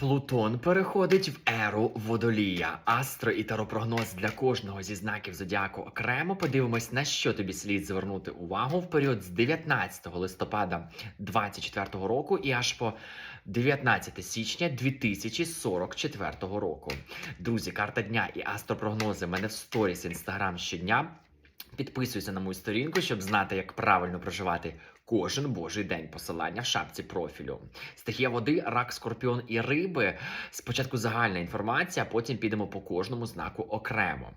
Плутон переходить в еру водолія. Астро і таропрогноз для кожного зі знаків зодіаку окремо. Подивимось, на що тобі слід звернути увагу в період з 19 листопада 2024 року і аж по 19 січня 2044 року. Друзі, карта дня і астропрогнози мене в сторіс інстаграм щодня. Підписуйся на мою сторінку, щоб знати, як правильно проживати кожен божий день. Посилання в шапці профілю. Стихія води, рак, скорпіон і риби. Спочатку загальна інформація, потім підемо по кожному знаку окремо.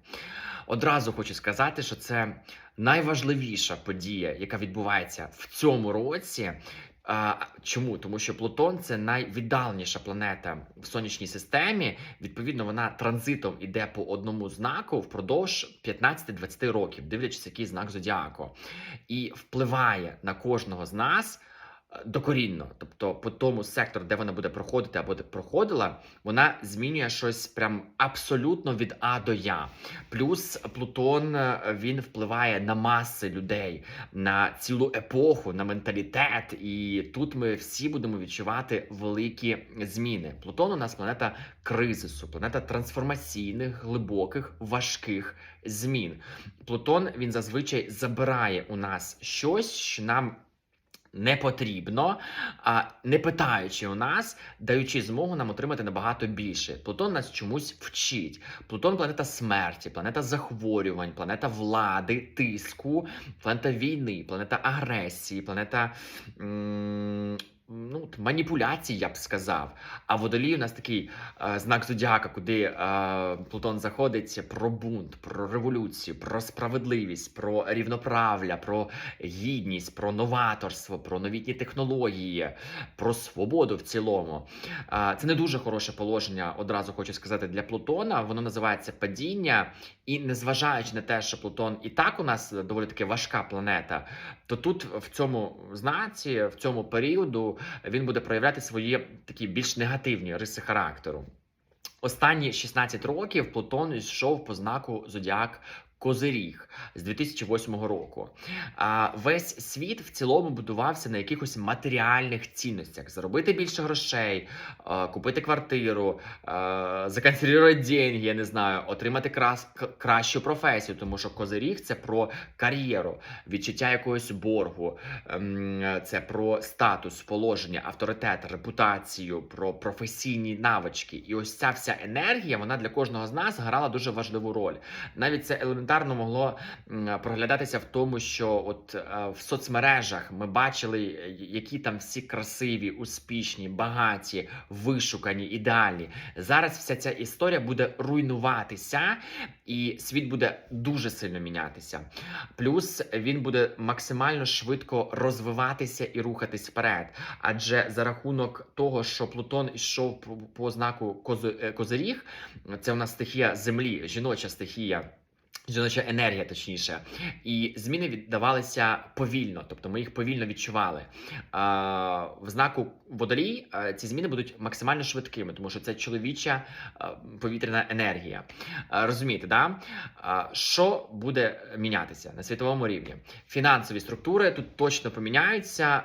Одразу хочу сказати, що це найважливіша подія, яка відбувається в цьому році. Чому? Тому що Плутон це найвіддаленіша планета в сонячній системі. Відповідно, вона транзитом іде по одному знаку впродовж 15-20 років, дивлячись, який знак зодіаку, і впливає на кожного з нас. Докорінно, тобто по тому сектору, де вона буде проходити або де проходила, вона змінює щось прям абсолютно від А до Я. Плюс Плутон е, він впливає на маси людей, на цілу епоху, на менталітет. І тут ми всі будемо відчувати великі зміни. Плутон у нас планета кризису, планета трансформаційних, глибоких, важких змін. Плутон він зазвичай забирає у нас щось, що нам. Не потрібно, не питаючи у нас, даючи змогу нам отримати набагато більше. Плутон нас чомусь вчить. Плутон планета смерті, планета захворювань, планета влади, тиску, планета війни, планета агресії, планета м, ну, маніпуляцій, я б сказав. А водолій у нас такий е, знак зодіака, куди е, Плутон заходить про бунт, про революцію, про справедливість, про рівноправля, про гідність, про новаторство, про новітні технології, про свободу в цілому. А, Це не дуже хороше положення, одразу хочу сказати, для Плутона. Воно називається падіння. І незважаючи на те, що Плутон і так у нас доволі таки важка планета, то тут в цьому знаці, в цьому періоду, він буде проявляти свої такі більш негативні риси характеру. Останні 16 років Плутон йшов по знаку Зодіак Козиріг з 2008 року. А весь світ в цілому будувався на якихось матеріальних цінностях: заробити більше грошей, е, купити квартиру, е, законсервувати деньги, я не знаю, отримати крас- кращу професію, тому що Козиріг це про кар'єру, відчуття якогось боргу, ем, це про статус, положення, авторитет, репутацію, про професійні навички. І ось ця вся енергія, вона для кожного з нас грала дуже важливу роль. Навіть це елементарно могло проглядатися в тому, що от е, в соцмережах ми бачили, е, які там всі красиві, успішні, багаті, вишукані, ідеальні. Зараз вся ця історія буде руйнуватися, і світ буде дуже сильно мінятися. Плюс він буде максимально швидко розвиватися і рухатись вперед. Адже за рахунок того, що Плутон йшов по, знаку е, Козиріг, це у нас стихія землі, жіноча стихія. Жіноча енергія, точніше, і зміни віддавалися повільно, тобто ми їх повільно відчували. В знаку водолій ці зміни будуть максимально швидкими, тому що це чоловіча повітряна енергія. Розумієте, да? Що буде мінятися на світовому рівні? Фінансові структури тут точно поміняються.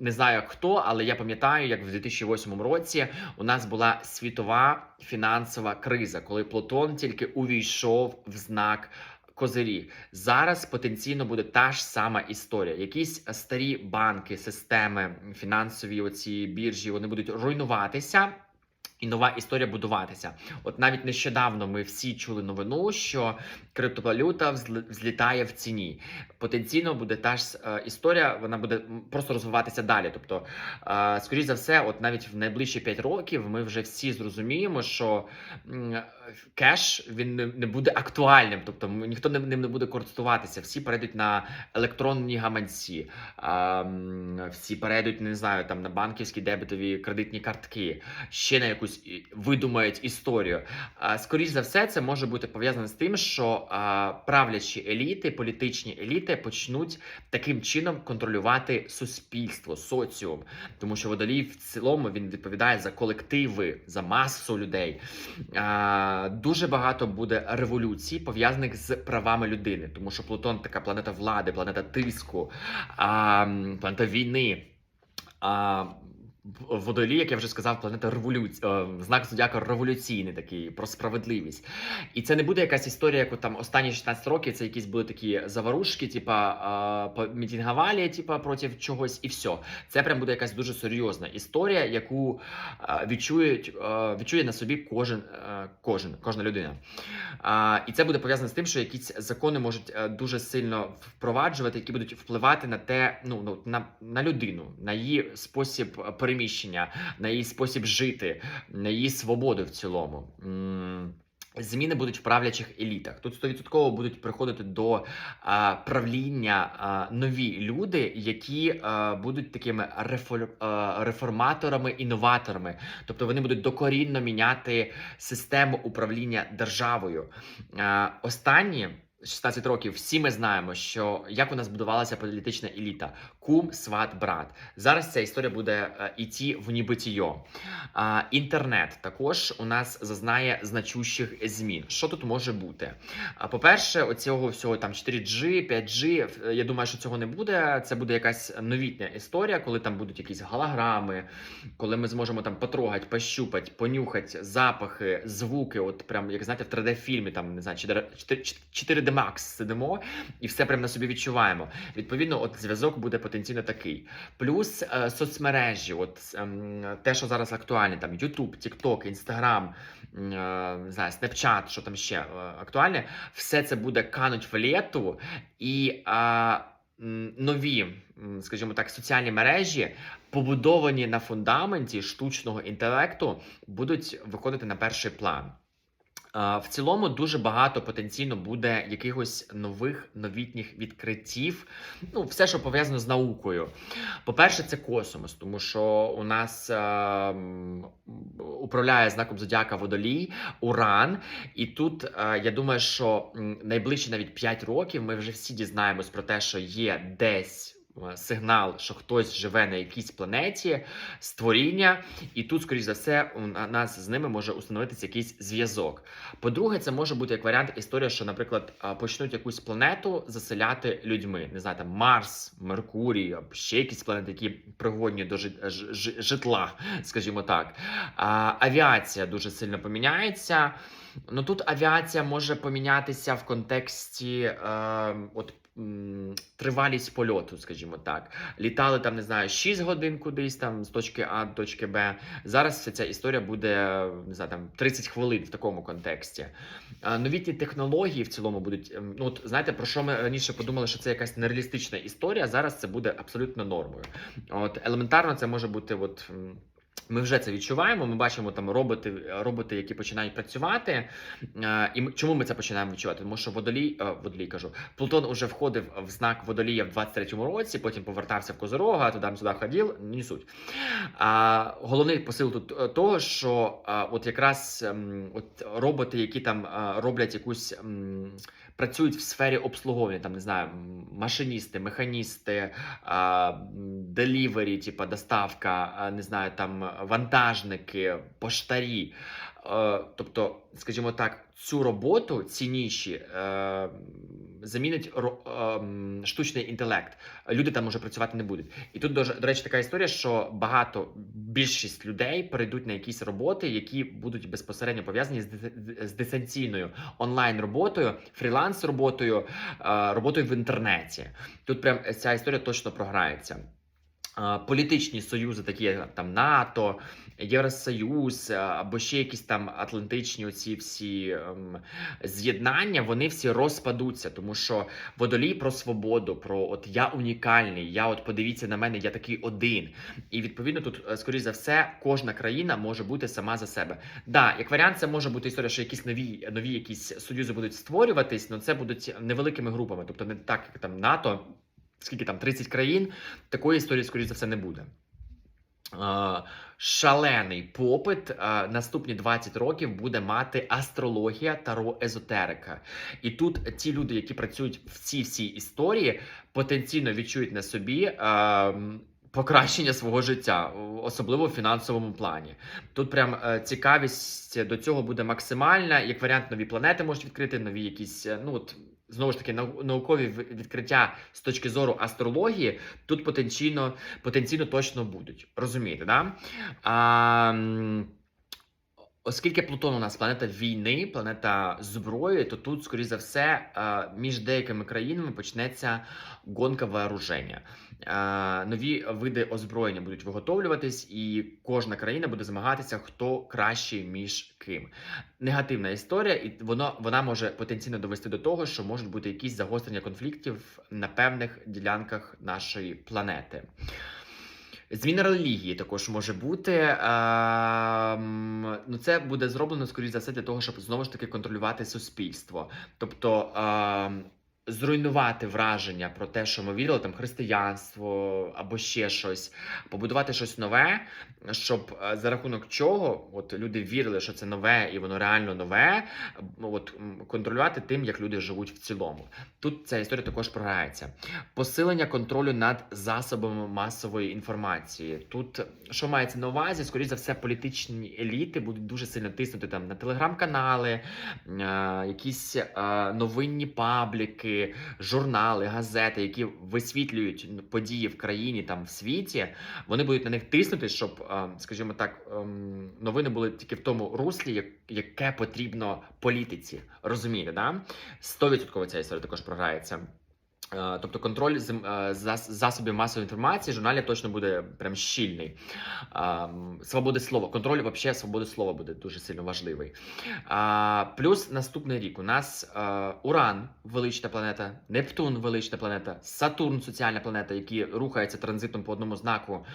Не знаю хто, але я пам'ятаю, як в 2008 році у нас була світова фінансова криза, коли Плутон тільки увійшов в знак. Козирі зараз потенційно буде та ж сама історія. Якісь старі банки, системи, фінансові оці біржі вони будуть руйнуватися. І нова історія будуватися. От навіть нещодавно ми всі чули новину, що криптовалюта взл- взлітає в ціні. Потенційно буде та ж е, історія, вона буде просто розвиватися далі. Тобто, е, скоріш за все, от навіть в найближчі 5 років ми вже всі зрозуміємо, що кеш він не, не буде актуальним, тобто ніхто ним не буде користуватися. Всі перейдуть на електронні гаманці, а, всі перейдуть, не знаю, там на банківські дебетові кредитні картки, ще на якусь видумають історію. А, скоріш за все, це може бути пов'язано з тим, що а, правлячі еліти, політичні еліти почнуть таким чином контролювати суспільство, соціум, тому що водолій в цілому він відповідає за колективи, за масу людей. А, дуже багато буде революцій пов'язаних з правами людини, тому що Плутон така планета влади, планета тиску, планета війни. Водолій, як я вже сказав, планета революції, знак зодіака революційний такий про справедливість. І це не буде якась історія, як от там останні 16 років. Це якісь були такі заварушки, типа помітінгували, типа проти чогось, і все. Це прям буде якась дуже серйозна історія, яку е, відчують, е, відчує на собі кожен, е, кожен, кожна людина. І це буде пов'язано з тим, що якісь закони можуть е, дуже сильно впроваджувати, які будуть впливати на те, ну ну на, на людину, на її спосіб переміщення, на її спосіб жити, на її свободу в цілому. Зміни будуть в правлячих елітах. Тут 100% будуть приходити до а, правління а, нові люди, які а, будуть такими рефор, а, реформаторами, інноваторами. Тобто вони будуть докорінно міняти систему управління державою. А, останні 16 років всі ми знаємо, що як у нас будувалася політична еліта: кум, сват, брат. Зараз ця історія буде е, іти в нібитіо. Інтернет також у нас зазнає значущих змін. Що тут може бути? А, по-перше, оцього всього там 4G, 5G, е, Я думаю, що цього не буде. Це буде якась новітня історія, коли там будуть якісь голограми, коли ми зможемо там потрогати, пощупати, понюхати запахи, звуки. От прям як знаєте, в 3D-фільмі там не знаю, 4D Max сидимо і все прям на собі відчуваємо. Відповідно, от зв'язок буде потенційно такий. Плюс е, соцмережі, от ем, те, що зараз актуальне, там YouTube, TikTok, Instagram, е, не знаю, Snapchat, що там ще е, актуальне, все це буде кануть в лету і. Е, Нові, скажімо так, соціальні мережі, побудовані на фундаменті штучного інтелекту, будуть виходити на перший план. В цілому дуже багато потенційно буде якихось нових новітніх відкриттів. Ну, все, що пов'язано з наукою. По-перше, це космос, тому що у нас е, управляє знаком зодіака водолій, Уран. І тут е, я думаю, що найближче навіть 5 років ми вже всі дізнаємось про те, що є десь. Е, Сигнал, що хтось живе на якійсь планеті, створіння, і тут, скоріш за все, у нас з ними може установитися якийсь зв'язок. По-друге, це може бути як варіант історія, що, наприклад, почнуть якусь планету заселяти людьми. Не знаю, там Марс, Меркурій, ще якісь планети, які пригодні до житла, скажімо так. Авіація дуже сильно поміняється. Ну тут авіація може помінятися в контексті е, от, тривалість польоту, скажімо так. Літали там, не знаю, 6 годин кудись там з точки А до точки Б. Зараз вся ця історія буде не знаю, там 30 хвилин в такому контексті. Новітні технології в цілому будуть. ем, Ну, от, знаєте, про що ми раніше подумали, що це якась нереалістична історія. Зараз це буде абсолютно нормою. От елементарно, це може бути от. Ми вже це відчуваємо. Ми бачимо там роботи, роботи, які починають працювати. Е, І чому ми це починаємо відчувати? Тому що водолій, е, водолій кажу, Плутон уже входив в знак водолія в 23-му році, потім повертався в Козорога, туди сюди ходив, не суть. А головний посил тут е, того, що от якраз ем, от роботи, які там роблять якусь ем, працюють в сфері обслуговування, там не знаю, машиністи, механісти, делівері, типа доставка, не знаю, там вантажники, поштарі. Е, Тобто, скажімо так, цю роботу ці ніші е, замінить е, штучний інтелект. Люди там уже працювати не будуть. І тут, до, речі, така історія, що багато більшість людей перейдуть на якісь роботи, які будуть безпосередньо пов'язані з, дистанційною онлайн роботою, фріланс роботою, роботою в інтернеті. Тут прям ця історія точно програється. Політичні союзи, такі як там НАТО, Євросоюз або ще якісь там атлантичні оці всі ем, з'єднання, вони всі розпадуться, тому що водолій про свободу, про от я унікальний, я от подивіться на мене, я такий один. І відповідно тут, е, скоріш за все, кожна країна може бути сама за себе. Да, як варіант, це може бути історія, що якісь нові нові якісь союзи будуть створюватись, але це будуть невеликими групами, тобто не так, як там НАТО. Скільки там 30 країн, такої історії, скоріш за все, не буде. Шалений попит наступні 20 років буде мати астрологія таро езотерика. І тут ті люди, які працюють в цій всій історії, потенційно відчують на собі. Покращення свого життя, особливо в фінансовому плані. Тут прям е, цікавість до цього буде максимальна. Як варіант, нові планети можуть відкрити, нові якісь е, ну от знову ж таки нау- наукові відкриття з точки зору астрології тут потенційно, потенційно точно будуть. Розумієте, да? А, Оскільки Плутон у нас планета війни, планета зброї, то тут, скоріш за все, е, між деякими країнами почнеться гонка вооруження. Е, Нові види озброєння будуть виготовлюватись, і кожна країна буде змагатися, хто кращий між ким. Негативна історія, і воно вона може потенційно довести до того, що можуть бути якісь загострення конфліктів на певних ділянках нашої планети. Зміна релігії також може бути. Ем, ну, це буде зроблено, скоріш за все, для того, щоб знову ж таки контролювати суспільство. Тобто ем, зруйнувати враження про те, що ми вірили, там християнство або ще щось, побудувати щось нове, щоб е, за рахунок чого от люди вірили, що це нове і воно реально нове. От контролювати тим, як люди живуть в цілому. Тут ця історія також програється. Посилення контролю над засобами масової інформації. Тут що мається на увазі? Скоріше за все, політичні еліти будуть дуже сильно тиснути там на телеграм-канали, е, якісь е, новинні пабліки, журнали, газети, які висвітлюють події в країні там в світі. Вони будуть на них тиснути, щоб, е, скажімо так, ем, новини були тільки в тому руслі, яке потрібно політиці. Розумієте, да? 100% ця історія також програється. Е, Тобто контроль з- е, засобів масової інформації журналів точно буде прям щільний. Ем, Свободи слова. Контроль взагалі свободи слова буде дуже сильно важливий. Плюс наступний рік у нас е, Уран, велична планета, Нептун, велична планета, Сатурн, соціальна планета, які рухаються транзитом по одному знаку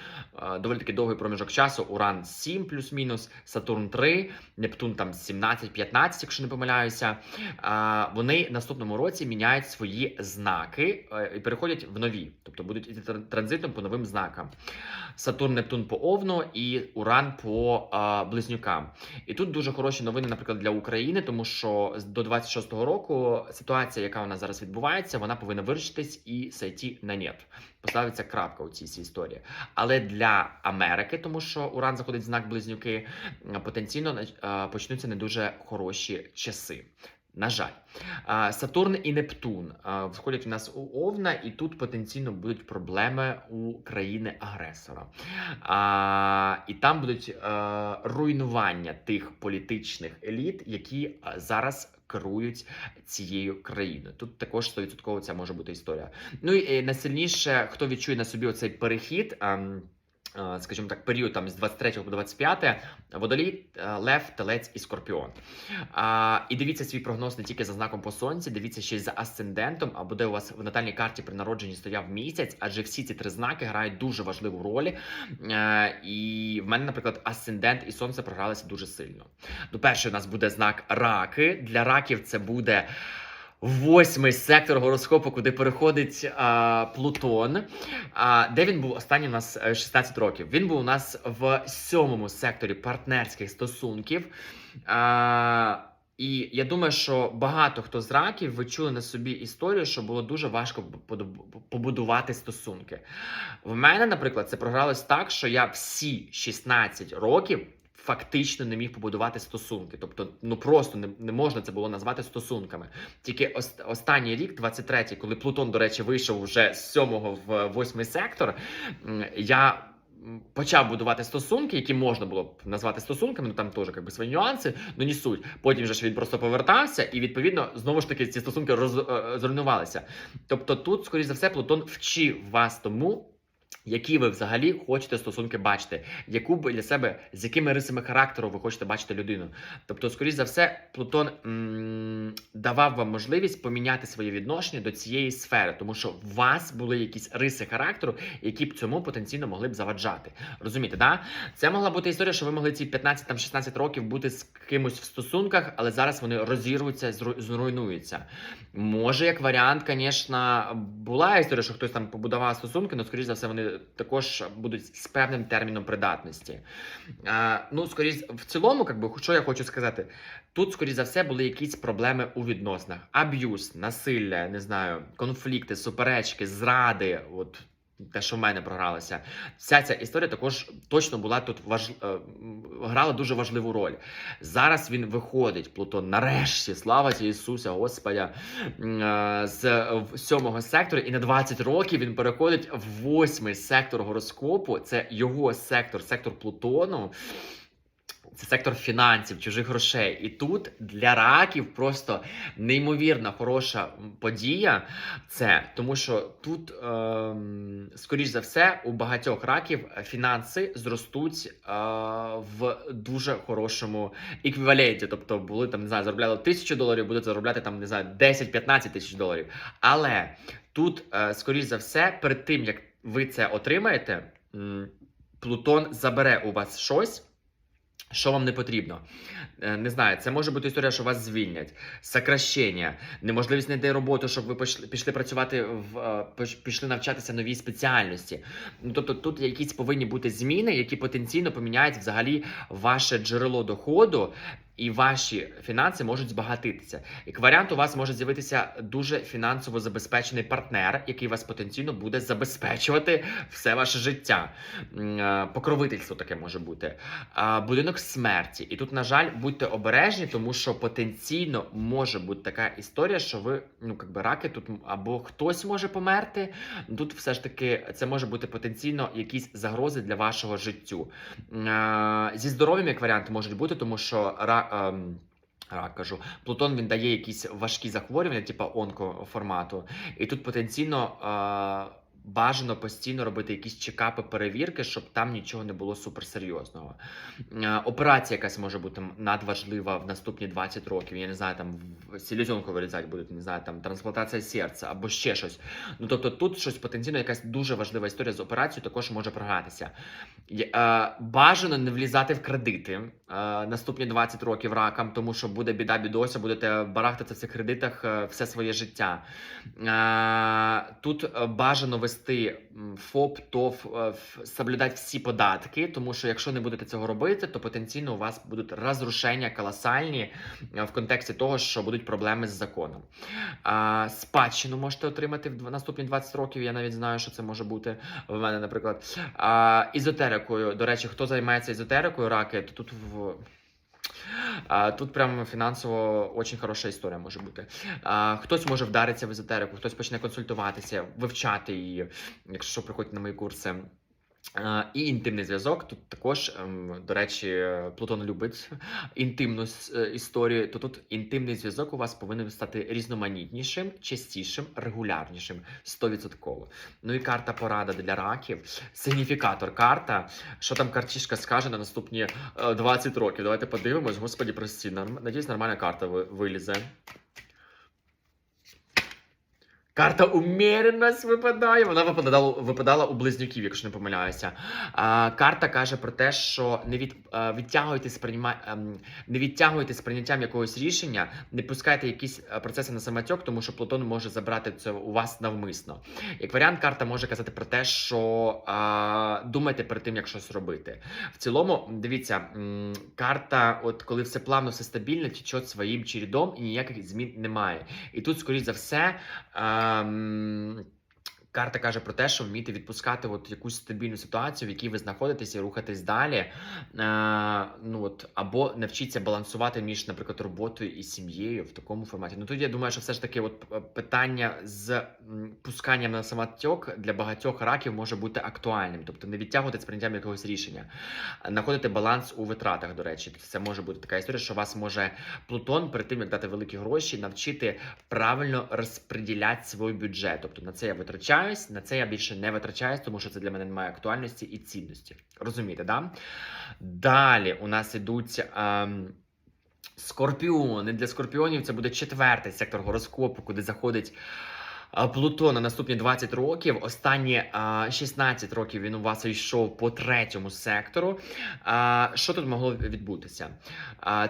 е, доволі таки довгий проміжок часу. Уран 7 плюс-мінус, Сатурн 3, Нептун там 17-15, якщо не помиляюся. Вони наступному році міняють свої знаки е, і переходять в нові, тобто будуть іти транзитом по новим знакам. Сатурн, Нептун по Овну і Уран по близнюкам. І тут дуже хороші новини, наприклад, для України, тому що до 26-го року ситуація, яка у нас зараз відбувається, вона повинна вирішитись і сойти на нет. Поставиться крапка у цій всій історії. Але для Америки, тому що Уран заходить в знак близнюки, потенційно е, почнуться не дуже хороші часи. На жаль, Сатурн і Нептун входять у нас у Овна, і тут потенційно будуть проблеми у країни-агресора. І там будуть е, руйнування тих політичних еліт, які е, зараз керують цією країною. Тут також 100% ця може бути історія. Ну і е, найсильніше, хто відчує на собі оцей перехід. Е, Скажімо так, період там з 23 по 25, водолій, е, лев, телець і скорпіон. А, і дивіться свій прогноз не тільки за знаком по сонці, дивіться ще й за асцендентом, або де у вас в натальній карті при народженні стояв місяць, адже всі ці три знаки грають дуже важливу роль. Е, і в мене, наприклад, асцендент і сонце програлися дуже сильно. Ну, перший у нас буде знак раки. Для раків це буде. Восьмий сектор гороскопу, куди переходить а, Плутон. А, де він був останній у нас е, 16 років? Він був у нас в сьомому секторі партнерських стосунків. А, і я думаю, що багато хто з раків ви чули на собі історію, що було дуже важко побудувати стосунки. В мене, наприклад, це програлось так, що я всі 16 років. Фактично не міг побудувати стосунки, тобто ну просто не, не можна це було назвати стосунками. Тільки ос, останній рік, 23-й, коли Плутон, до речі, вийшов вже з 7 в 8 сектор, я почав будувати стосунки, які можна було б назвати стосунками, ну там теж якби свої нюанси, ну не суть. Потім же ж він просто повертався, і відповідно знову ж таки ці стосунки роз, е, зруйнувалися. Тобто, тут, скоріш за все, Плутон вчив вас тому. Які ви взагалі хочете стосунки бачити, яку для себе з якими рисами характеру ви хочете бачити людину? Тобто, скоріш за все, Плутон м- давав вам можливість поміняти своє відношення до цієї сфери, тому що у вас були якісь риси характеру, які б цьому потенційно могли б заваджати. Розумієте, да? Це могла бути історія, що ви могли ці 15 там 16 років бути з кимось в стосунках, але зараз вони розірвуться, зруйнуються. Може, як варіант, звісно, була історія, що хтось там побудував стосунки, але скоріш за все, вони також будуть з певним терміном придатності. А, ну, скоріш, в цілому, как що я хочу сказати, тут, скоріш за все, були якісь проблеми у відносинах: аб'юз, насилля, не знаю, конфлікти, суперечки, зради. От те, що в мене програлося. Вся ця історія також точно була тут важ... е, грала дуже важливу роль. Зараз він виходить, Плутон, нарешті, слава Ісуся Господя, е, з сьомого сектору, і на 20 років він переходить в восьмий сектор гороскопу. Це його сектор, сектор Плутону. Це сектор фінансів, чужих грошей. І тут для раків просто неймовірно хороша подія. Це тому, що тут, ем, скоріш за все, у багатьох раків фінанси зростуть е, в дуже хорошому еквіваленті. Тобто, були там, не знаю, заробляли тисячу доларів, будуть заробляти там, не знаю, 10-15 тисяч доларів. Але тут, е, скоріш за все, перед тим як ви це отримаєте, Плутон забере у вас щось. Що вам не потрібно? Е, Не знаю, це може бути історія, що вас звільнять, сокращення, неможливість знайти роботу, щоб ви пішли, пішли працювати в е, пішли навчатися новій спеціальності. Ну тобто тут якісь повинні бути зміни, які потенційно поміняють взагалі ваше джерело доходу. І ваші фінанси можуть збагатитися. Як варіант, у вас може з'явитися дуже фінансово забезпечений партнер, який вас потенційно буде забезпечувати все ваше життя. Е, Покровительство таке може бути будинок смерті. І тут, на жаль, будьте обережні, тому що потенційно може бути така історія, що ви, ну, як би раки, тут або хтось може померти. Тут все ж таки це може бути потенційно якісь загрози для вашого життю. Зі здоров'ям, як варіант, можуть бути, тому що ра. Ем, Рак кажу, Плутон він дає якісь важкі захворювання, типу онкоформату, і тут потенційно бажано постійно робити якісь чекапи, перевірки, щоб там нічого не було суперсерйозного. Е, Операція якась може бути надважлива в наступні 20 років. Я не знаю, там селезенку вирізати будуть, не знаю, там трансплантація серця або ще щось. Ну тобто тут щось потенційно, якась дуже важлива історія з операцією також може програтися. Е, Бажано не влізати в кредити е, наступні 20 років ракам, тому що буде біда бідося, будете барахтатися в цих кредитах все своє життя. Тут бажано вести ФОП, ТОВ, е, соблюдати всі податки, тому що якщо не будете цього робити, то потенційно у вас будуть розрушення колосальні е, в контексті того, що будуть проблеми з законом. Спадщину можете отримати в наступні 20 років. Я навіть знаю, що це може бути в мене, наприклад. Ізотерикою. До речі, хто займається ізотерикою, раки, то тут в. Тут прям фінансово дуже хороша історія може бути. Хтось може вдаритися в езотерику, хтось почне консультуватися, вивчати її, якщо приходять на мої курси. І інтимний зв'язок. Тут також, ем, до речі, Плутон любить інтимну е, історію. То тут інтимний зв'язок у вас повинен стати різноманітнішим, частішим, регулярнішим, 100%. Ну і карта порада для раків. Сигніфікатор карта. Що там картішка скаже на наступні е, 20 років? Давайте подивимось. Господі, прості. Надіюсь, нормальна карта вилізе. Карта уміреність випадає. Вона випадала, випадала у близнюків, якщо не помиляюся. А, карта каже про те, що не від, а, відтягуйте сприйма, ем, не відтягуйте з прийняттям якогось рішення, не пускайте якісь е, процеси на самотьок, тому що Плутон може забрати це у вас навмисно. Як варіант, карта може казати про те, що а, думайте перед тим, як щось робити. В цілому, дивіться, карта, от коли все плавно, все стабільно, тече своїм чередом і ніяких змін немає. І тут, скоріш за все, ем, карта каже про те, що вміти відпускати от якусь стабільну ситуацію, в якій ви знаходитесь, і рухатись далі. Е, ну, от, або навчіться балансувати між, наприклад, роботою і сім'єю в такому форматі. Ну тут я думаю, що все ж таки от е, питання з пусканням на самотьок для багатьох раків може бути актуальним, тобто не відтягувати з якогось рішення. Знаходити баланс у витратах, до речі. Це може бути така історія, що вас може Плутон перед тим, як дати великі гроші, навчити правильно розподіляти свій бюджет. Тобто на це я витрачаюсь, на це я більше не витрачаюсь, тому що це для мене не має актуальності і цінності. Розумієте, да? Далі у нас ідуть. Ем, Скорпіони для скорпіонів це буде четвертий сектор гороскопу, куди заходить а, Плутон на наступні 20 років. Останні 16 років він у вас йшов по третьому сектору. Що тут могло відбутися?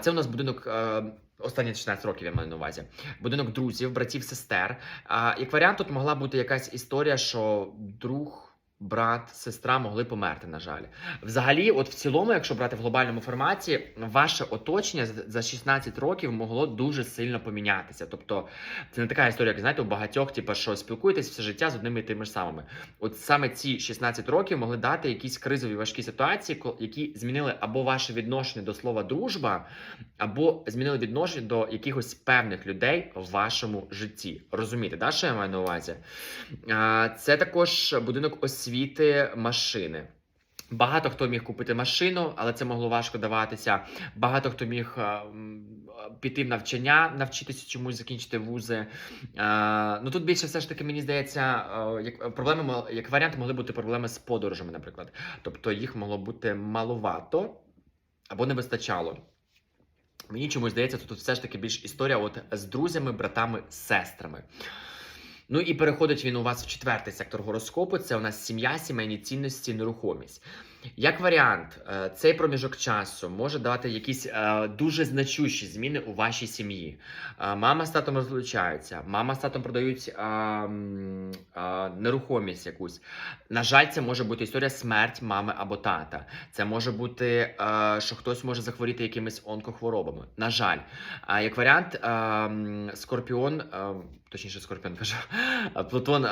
Це у нас будинок. Останні 16 років я маю на увазі. Будинок друзів, братів, сестер. А, як варіант, тут могла бути якась історія, що друг брат, сестра могли померти, на жаль. Взагалі, от в цілому, якщо брати в глобальному форматі, ваше оточення за- за 16 років могло дуже сильно помінятися. Тобто, це не така історія, як знаєте, у багатьох, типу, що спілкуєтесь все життя з одними і тими ж самими. От саме ці 16 років могли дати якісь кризові важкі ситуації, які змінили або ваше відношення до слова дружба, або змінили відношення до якихось певних людей в вашому житті. Розумієте, да, що я маю на увазі? Це також будинок освіти машини. Багато хто міг купити машину, але це могло важко даватися. Багато хто міг піти в навчання, навчитися чомусь закінчити вузи. Ну тут більше все ж таки мені здається, як проблеми як варіант могли бути проблеми з подорожами, наприклад. Тобто їх могло бути маловато або не вистачало. Мені чомусь здається, тут все ж таки більш історія от з друзями, братами, сестрами. Ну і переходить він у вас в четвертий сектор гороскопу. Це у нас сім'я, сімейні цінності, нерухомість. Як варіант, е, цей проміжок часу може дати якісь е, дуже значущі зміни у вашій сім'ї. Е, Мама з татом розлучаються, мама з татом продають нерухомість якусь. На жаль, це може бути історія смерть мами або тата. Це може бути, що хтось може захворіти якимись онкохворобами. На жаль, а як варіант, е, скорпіон, точніше, скорпіон кажу, Плутон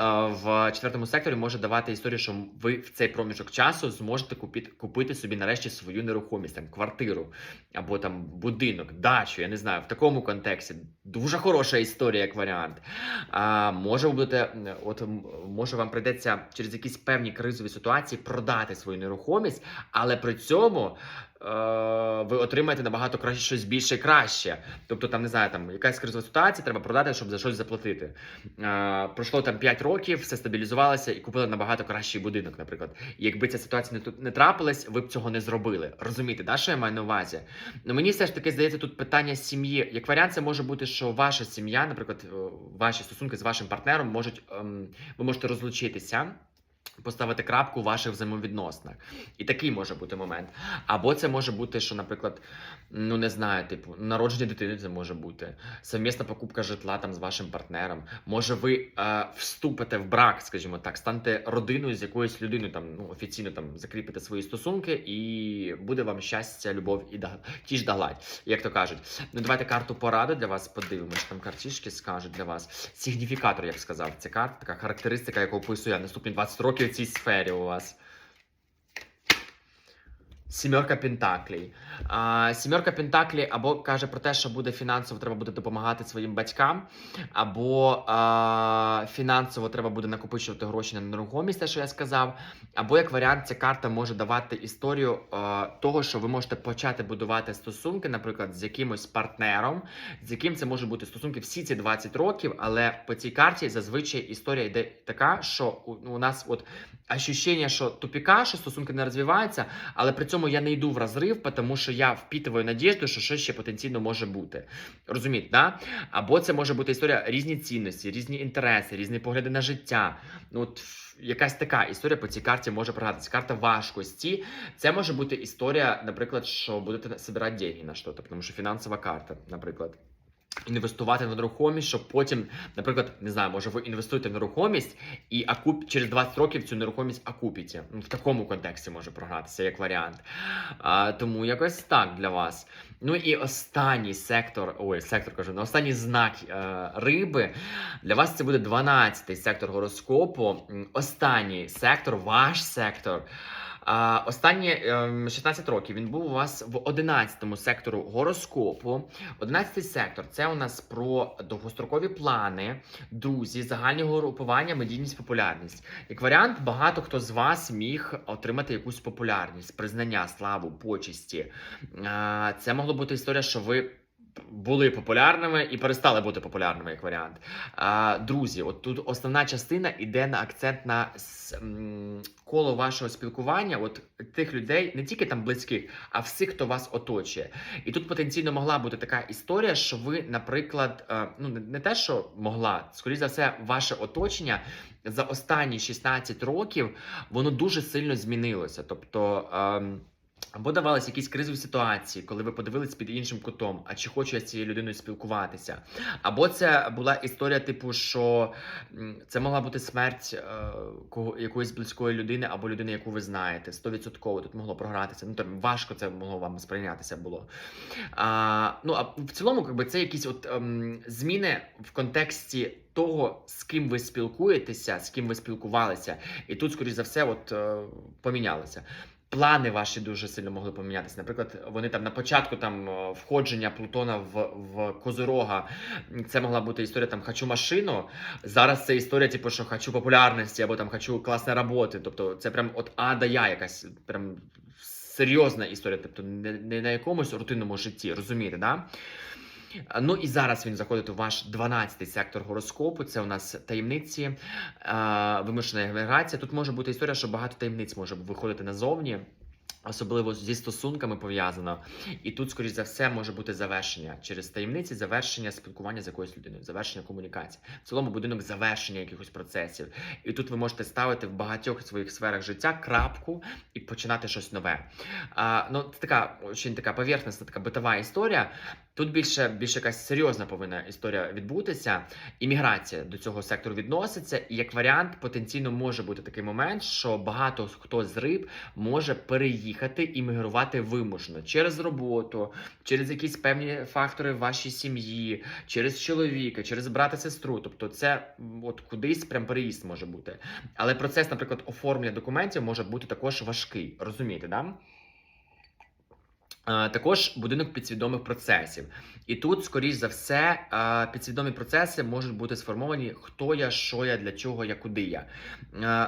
в четвертому секторі може давати історію, що ви в цей проміжок часу зможете купити, купити собі нарешті свою нерухомість, там квартиру або там будинок, дачу. Я не знаю, в такому контексті дуже хороша історія, як варіант. А може ви будете, от може вам прийдеться через якісь певні кризові ситуації продати свою нерухомість, але при цьому. е, Ви отримаєте набагато краще щось більше краще. Тобто, там не знаю, там якась кризова ситуація, треба продати, щоб за щось заплатити. Е, пройшло там 5 років, все стабілізувалося і купили набагато кращий будинок, наприклад. І якби ця ситуація не, тут не трапилась, ви б цього не зробили. Розумієте, да, що я маю на увазі? Ну мені все ж таки здається, тут питання сім'ї. Як варіант, це може бути, що ваша сім'я, наприклад, е, ваші стосунки з вашим партнером можуть ем, ви можете розлучитися. Поставити крапку у ваших взаємовідносинах. І такий може бути момент. Або це може бути, що, наприклад, ну не знаю, типу, народження дитини це може бути, совмісна покупка житла там з вашим партнером. Може, ви е, вступите в брак, скажімо так, станете родиною з якоюсь людиною, там ну офіційно там закріпите свої стосунки, і буде вам щастя, любов і да, тіж да гладь, як то кажуть. Ну давайте карту поради для вас подивимось. Там картішки скажуть для вас. Сигніфікатор, як сказав, це карта, така характеристика, яку описує наступні 20 років в цій сфері у вас. Сімерка Пентаклей. А, сімерка Пентаклей або каже про те, що буде фінансово, треба буде допомагати своїм батькам, або а, фінансово треба буде накопичувати гроші на нерухомість, те, що я сказав. Або як варіант, ця карта може давати історію а, того, що ви можете почати будувати стосунки, наприклад, з якимось партнером, з яким це може бути стосунки всі ці 20 років, але по цій карті зазвичай історія йде така, що у, у нас от ощущення, що тупіка, що стосунки не розвиваються, але при цьому я не йду в розрив, тому що я впитую надіжду, що щось ще потенційно може бути. Розумієте, да? Або це може бути історія різні цінності, різні інтереси, різні погляди на життя. Ну, от якась така історія по цій карті може програтися. Карта важкості. Це може бути історія, наприклад, що будете збирати деньги на щось, тому що фінансова карта, наприклад. Інвестувати в нерухомість, щоб потім, наприклад, не знаю, може ви інвестуєте в нерухомість і окуп... через 20 років цю нерухомість окупіте. Ну, в такому контексті може програтися як варіант. А, тому якось так для вас. Ну і останній сектор, ой, сектор кажу, ну, останній знак е, риби. Для вас це буде 12-й сектор гороскопу. Останній сектор, ваш сектор. Останні ем, 16 років він був у вас в 11-му сектору гороскопу. 11-й сектор це у нас про довгострокові плани, друзі, загальні групування, медійність, популярність. Як варіант, багато хто з вас міг отримати якусь популярність, признання, славу, почесті. Це могло бути історія, що ви. Були популярними і перестали бути популярними як варіант. А, друзі, от тут основна частина йде на акцент на коло вашого спілкування, от тих людей, не тільки там близьких, а всіх, хто вас оточує. І тут потенційно могла бути така історія, що ви, наприклад, е, ну не- те, що могла, скоріше за все, ваше оточення за останні 16 років воно дуже сильно змінилося. Тобто. Або давалися якісь кризові ситуації, коли ви подивились під іншим кутом, а чи хочу я з цією людиною спілкуватися. Або це була історія, типу, що це могла бути смерть е, кого, якоїсь близької людини або людини, яку ви знаєте. 100% тут могло програтися. Ну там важко це могло вам сприйнятися було. А, ну а в цілому, якби це якісь от ем, зміни в контексті того, з ким ви спілкуєтеся, з ким ви спілкувалися, і тут, скоріш за все, от е, помінялося. Плани ваші дуже сильно могли помінятися. Наприклад, вони там на початку там е, входження Плутона в, в Козирога. Це могла бути історія там хочу машину. Зараз це історія, типу, що хочу популярності або там хочу класної роботи. Тобто це прям от А до Я якась прям серйозна історія, тобто не, не на якомусь рутинному житті, розумієте, да? А, Ну і зараз він заходить у ваш 12-й сектор гороскопу. Це у нас таємниці, е, вимушена еміграція. Тут може бути історія, що багато таємниць може виходити назовні. Особливо зі стосунками пов'язано, і тут, скоріш за все, може бути завершення через таємниці, завершення спілкування з якоюсь людиною, завершення комунікації. В цілому будинок завершення якихось процесів. І тут ви можете ставити в багатьох своїх сферах життя крапку і починати щось нове. А, ну, це така очень така поверхностна, така битова історія. Тут більше більше якась серйозна повинна історія відбутися. Імміграція до цього сектору відноситься, і як варіант, потенційно може бути такий момент, що багато хто з риб може переїхати і мігрувати вимушено через роботу, через якісь певні фактори в вашій сім'ї, через чоловіка, через брата, сестру. Тобто, це от кудись прям переїзд може бути. Але процес, наприклад, оформлення документів може бути також важкий. Розумієте, да? Також будинок підсвідомих процесів. І тут, скоріш за все, підсвідомі процеси можуть бути сформовані, хто я, що я, для чого я, куди я.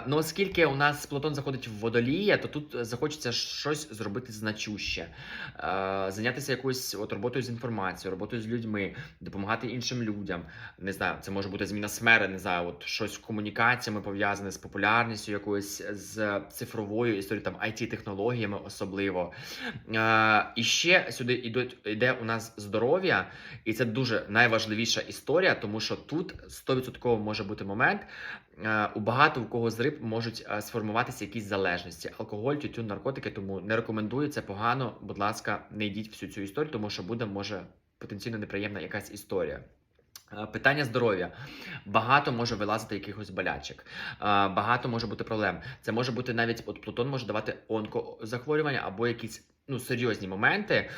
Ну, оскільки у нас Плутон заходить в водолія, то тут захочеться щось зробити значуще, зайнятися якоюсь от роботою з інформацією, роботою з людьми, допомагати іншим людям. Не знаю, це може бути зміна сфери, не знаю, от щось з комунікаціями пов'язане з популярністю, якоюсь з цифровою історією, там IT-технологіями особливо. І ще сюди ідуть, йде у нас здоров'я, і це дуже найважливіша історія, тому що тут 100% може бути момент. е, У багато у кого з риб можуть е, сформуватися якісь залежності: алкоголь, тютюн, наркотики. Тому не рекомендую це погано. Будь ласка, не йдіть всю цю історію, тому що буде може потенційно неприємна якась історія. Е, Питання здоров'я. Багато може вилазити якихось болячок. Багато може бути проблем. Це може бути навіть от Плутон може давати онкозахворювання або якісь ну, серйозні моменти.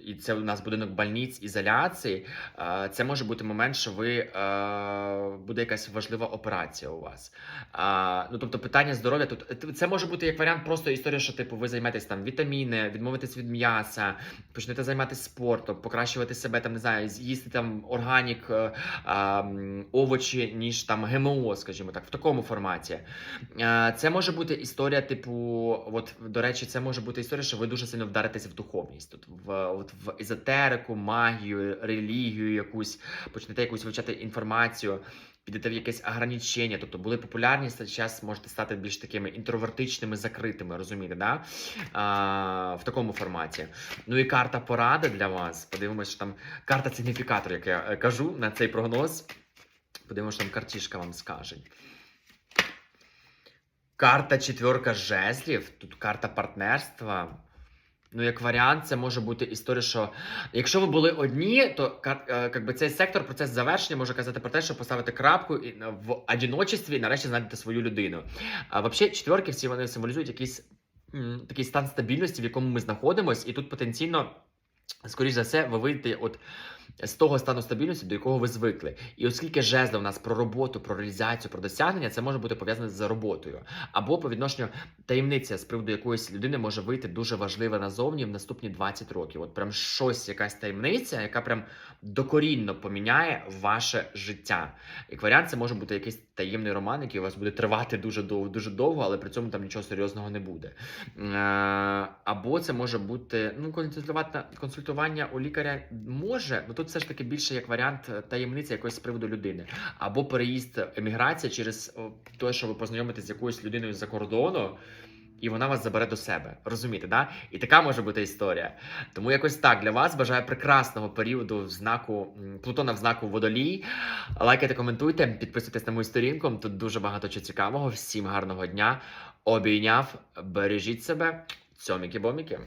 Е, І це у нас будинок больниць, ізоляції. Е, Це може бути момент, що ви е, буде якась важлива операція у вас. Ну тобто питання здоров'я тут це може бути як варіант просто історія, що типу ви займетесь там вітаміни, відмовитесь від м'яса, почнете займатися спортом, покращувати себе там, не знаю, їсти там органік, е, а, м, овочі, ніж там ГМО, скажімо так, в такому форматі. Е, Це може бути історія, типу, от до речі, це може бути історія, що ви дуже сильно вдаритеся в духовність, тут в, в езотерику, магію, релігію, якусь почнете якусь вивчати інформацію підете в якесь ограничення, тобто були популярні, зараз можете стати більш такими інтровертичними, закритими, розумієте, да? а, в такому форматі. Ну і карта поради для вас. Подивимося, там карта сигніфікатор, як я е, кажу на цей прогноз. Подивимося, що там картішка вам скаже. Карта четверка жезлів, тут карта партнерства. Ну, як варіант, це може бути історія, що якщо ви були одні, то е, как би, цей сектор, процес завершення може казати про те, що поставити крапку і е, в одиночестві і нарешті знайдете свою людину. А взагалі, четверки всі вони символізують якийсь м, такий стан стабільності, в якому ми знаходимося, і тут потенційно. скоріш за все, ви вийдете от з того стану стабільності, до якого ви звикли. І оскільки жезли у нас про роботу, про реалізацію, про досягнення, це може бути пов'язане з роботою. Або по відношенню таємниця з приводу якоїсь людини може вийти дуже важлива назовні в наступні 20 років. От прям щось, якась таємниця, яка прям докорінно поміняє ваше життя. Як варіант, це може бути якийсь таємний роман, який у вас буде тривати дуже довго, дуже довго, але при цьому там нічого серйозного не буде. Е, Або це може бути ну, консультування у лікаря може, тут все ж таки більше як варіант е, таємниці якоїсь з приводу людини, або переїзд еміграція через те, що ви познайомитесь з якоюсь людиною з-за кордону. І вона вас забере до себе, розумієте, да? І така може бути історія. Тому якось так для вас бажаю прекрасного періоду в знаку Плутона в знаку водолій. Лайкайте, коментуйте, підписуйтесь на мою сторінку. Тут дуже багато чого цікавого. Всім гарного дня. Обійняв, бережіть себе. Цьоміки-боміки.